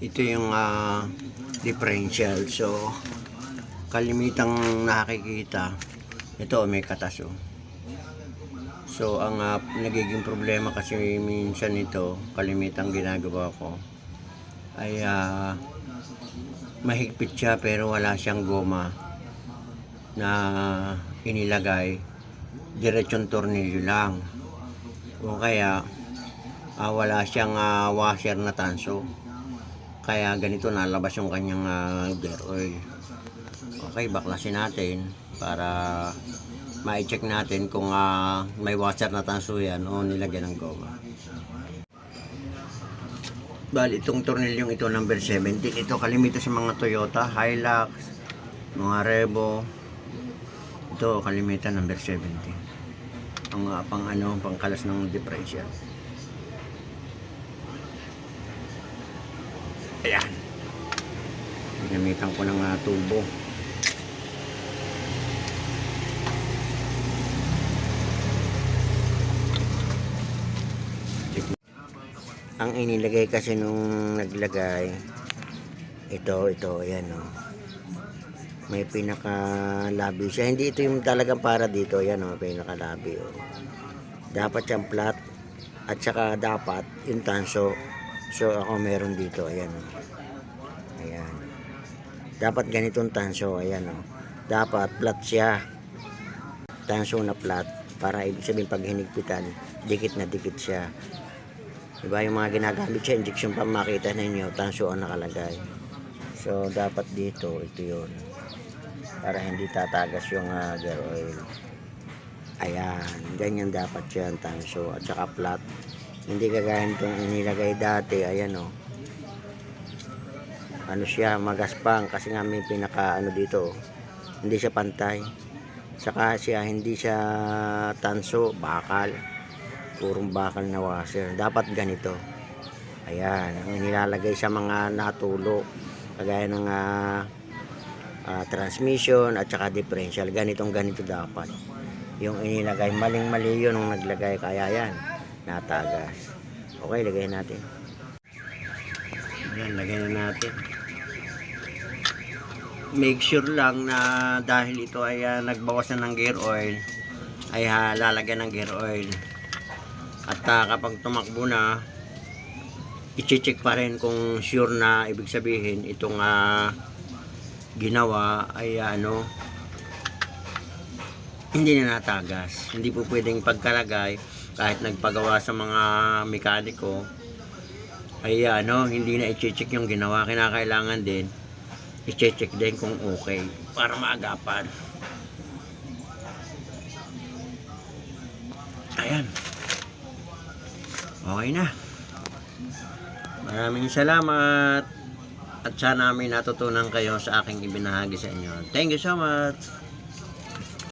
ito yung ah, differential. So, kalimitang nakikita, ito may katas oh. So, ang ah, nagiging problema kasi minsan ito, kalimitang ginagawa ko, ay ah, mahigpit siya pero wala siyang goma na inilagay diretsong tornilyo lang o kaya ah, wala siyang ah, washer na tanso kaya ganito nalabas yung kanyang ah, gear oil okay baklasin natin para ma-check natin kung ah, may washer na tanso yan o nilagyan ng goma Bali, itong tornilyong ito, number 17. Ito, kalimita sa mga Toyota, Hilux, mga Revo. Ito, kalimitan, number 17. Ang ah, pang ano, pang kalas ng differential. Ayan. Ginamitan ko ng ah, turbo. Ang inilagay kasi nung naglagay, ito, ito, ayan o. May pinaka-labi siya. Hindi ito yung talagang para dito. Ayan o, pinaka-labi o. Dapat siyang flat. At saka dapat yung tanso. So ako meron dito. Ayan. Ayan. Dapat ganitong tanso. Ayan o. Dapat flat siya. Tanso na flat. Para ibig sabihin pag hinigpitan, dikit na dikit siya. Diba yung mga ginagamit sa injection pa makita ninyo, tanso ang nakalagay. So, dapat dito, ito yun. Para hindi tatagas yung uh, gear oil. Ayan, ganyan dapat yan, tanso. At saka flat. Hindi kagaya itong inilagay dati, ayan o. Ano siya, magaspang kasi nga may pinaka ano dito. Hindi siya pantay. Saka siya, hindi siya tanso, bakal purong bakal na washer. Dapat ganito. Ayan, ang nilalagay sa mga natulo. Kagaya ng ah, ah, transmission at saka differential. Ganitong ganito dapat. Yung inilagay, maling mali yun nung naglagay. Kaya yan, natagas. Okay, lagay natin. Ayan, lagay na natin. Make sure lang na dahil ito ay ah, nagbawas na ng gear oil, ay ah, lalagyan ng gear oil. At ah, kapag tumakbo na, i-check pa rin kung sure na ibig sabihin itong ah, ginawa ay ah, ano hindi na natagas. Hindi po pwedeng pagkalagay kahit nagpagawa sa mga mekaniko ay ano, hindi na i-check yung ginawa. Kinakailangan din i-check din kung okay para maagapan. Ayan. Okay na. Maraming salamat. At sana may natutunan kayo sa aking ibinahagi sa inyo. Thank you so much.